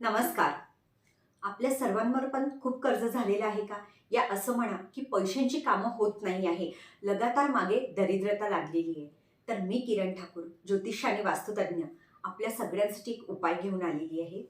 नमस्कार. आपल्या सर्वांवर पण खूप कर्ज झालेलं आहे का? या असं म्हणा की पैशांची कामं होत नाही आहे. लगातार मागे दरिद्रता लागलेली आहे. तर मी किरण ठाकूर ज्योतिष आणि वास्तुतज्ञ आपल्या सगळ्यांसाठी एक उपाय घेऊन आलेली आहे.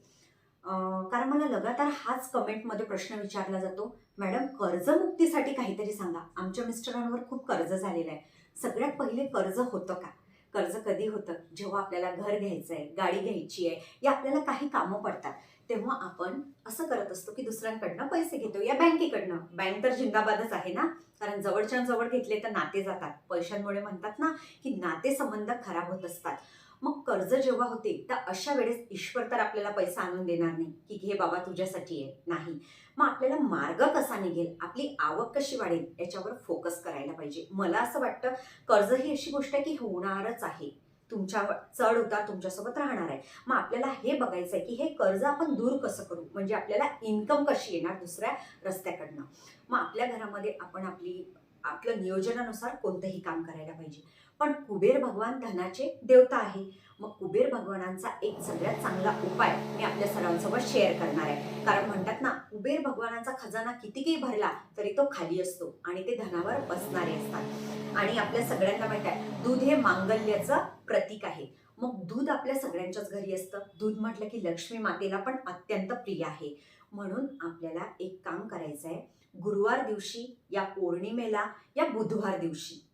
कारण मला लगातार हाच कमेंटमध्ये प्रश्न विचारला जातो. मॅडम कर्जमुक्तीसाठी काहीतरी सांगा. आमच्या मिस्टरांवर खूप कर्ज झालेलं आहे. सगळ्यात पहिले कर्ज होतं का? कर्ज कधी होतं? जेव्हा आपल्याला घर घ्यायचं आहे गाडी घ्यायची आहे या आपल्याला काही कामं पडतात. तेव्हा आपण असं करत असतो की दुसऱ्यांकडनं पैसे घेतो या बँकेकडनं. बँक तर जिंदाबादच आहे ना? कारण जवळच्या जवळ घेतले तर नाते जातात. पैशांमुळे म्हणतात ना की नाते संबंध खराब होत असतात. मग कर्ज जेव्हा होते तर अशा वेळेस ईश्वर तर आपल्याला पैसा आणून देणार नाही की घे बाबा तुझ्यासाठी आहे. नाही. मग आपल्याला मार्ग कसा निघेल? आपली आवक कशी वाढेल? याच्यावर फोकस करायला पाहिजे. मला असं वाटतं कर्ज ही अशी गोष्ट आहे की होणारच आहे. तुमच्या चढ उतार तुमच्यासोबत राहणार आहे. मग आपल्याला हे बघायचं आहे की हे कर्ज आपण दूर कसं करू? म्हणजे आपल्याला इन्कम कशी येणार दुसऱ्या रस्त्याकडनं? मग आपल्या घरामध्ये आपण आपली आपलं नियोजनानुसार कोणतंही काम करायला पाहिजे. पण कुबेर भगवान धनाचे देवता आहे. मग कुबेर भगवानांचा एक सगळ्यात चांगला उपाय मी आपल्या सर्वांसोबत शेअर करणार आहे. कारण म्हणतात ना कुबेर भगवानांचा खजाना कितीही भरला तरी तो खाली असतो आणि ते धनावर बसणारे असतात. आणि आपल्या सगळ्यांना माहीत आहे दूध हे मांगल्याचं प्रतीक आहे. मग दूध आपल्या सगळ्यांच्याच घरी असतं. दूध म्हटलं की लक्ष्मी मातेला पण अत्यंत प्रिय आहे. म्हणून आपल्याला एक काम करायचं आहे गुरुवार दिवशी या पौर्णिमेला या बुधवार दिवशी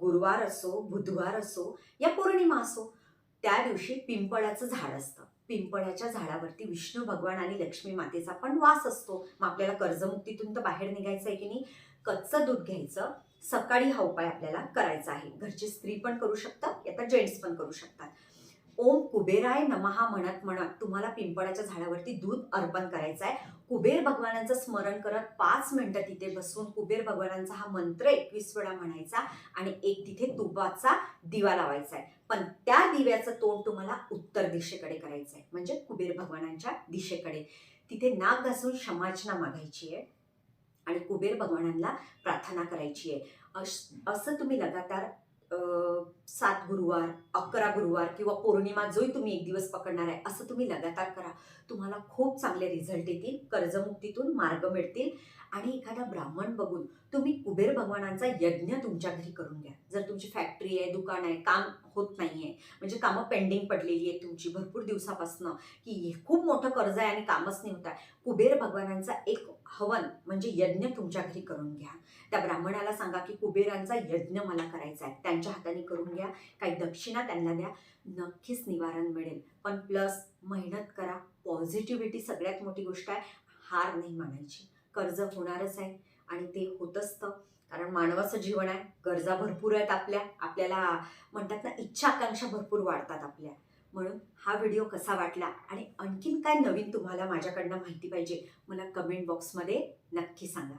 गुरुवार असो बुधवार असो या पौर्णिमा असो त्या दिवशी पिंपळाचं झाड असतं. पिंपळाच्या झाडावरती विष्णू भगवान आणि लक्ष्मी मातेचा पण वास असतो. मग आपल्याला कर्जमुक्तीतून तर बाहेर निघायचं आहे की नाही? कच्चं दूध घ्यायचं. सकाळी हा उपाय आपल्याला करायचा आहे. घरची स्त्री पण करू शकतात या तर जेंट्स पण करू शकतात. ओम कुबेराय नमहा म्हणत म्हणत तुम्हाला पिंपळाच्या झाडावरती दूध अर्पण करायचं आहे कुबेर भगवानांचं स्मरण करत पाच मिनिटं तिथे बसून कुबेर भगवानांचा हा मंत्र एकवीस वेळा म्हणायचा आणि एक तिथे तुपाचा दिवा लावायचा आहे पण त्या दिव्याचं तोंड तुम्हाला उत्तर दिशेकडे करायचं आहे म्हणजे कुबेर भगवानांच्या दिशेकडे. तिथे नाक घासून क्षमाचना मागायची आहे आणि कुबेर भगवानांना प्रार्थना करायची आहे. अश- असं तुम्ही लगातार सात गुरुवार अकरा गुरुवार किंवा पौर्णिमा जोही तुम्ही एक दिवस पकडणार आहे असं तुम्ही लगातार करा. तुम्हाला खूप चांगले रिझल्ट येतील कर्जमुक्तीतून मार्ग मिळतील आणि एखादा ब्राह्मण बघून तुम्ही कुबेर भगवानांचा यज्ञ तुमच्या घरी करून घ्या. जर तुमची फॅक्टरी आहे दुकान आहे काम होत नाही आहे म्हणजे कामं पेंडिंग पडलेली आहे तुमची भरपूर दिवसापासनं की हे खूप मोठं कर्ज आहे आणि कामच नाही होत आहे. कुबेर भगवानांचा एक हवन म्हणजे यज्ञ तुमच्या घरी करून घ्या. त्या ब्राह्मणाला सांगा की कुबेरांचा यज्ञ मला करायचा आहे. त्यांच्या हाताने करून घ्या. काही दक्षिणा त्यांना द्या. नक्कीच निवारण मिळेल. पण प्लस मेहनत करा. पॉझिटिव्हिटी सगळ्यात मोठी गोष्ट आहे. हार नाही मानायची. कर्ज होणारच आहे. आणि ते होत असतं. कारण मानवाचं जीवन आहे. गरजा भरपूर आहेत आपल्या. आपल्याला म्हणतात ना इच्छा आकांक्षा भरपूर वाढतात आपल्या. म्हणून हा व्हिडिओ कसा वाटला आणि आणखीन काय नवीन तुम्हाला माझ्याकडनं माहिती पाहिजे मला कमेंट बॉक्समध्ये नक्की सांगा.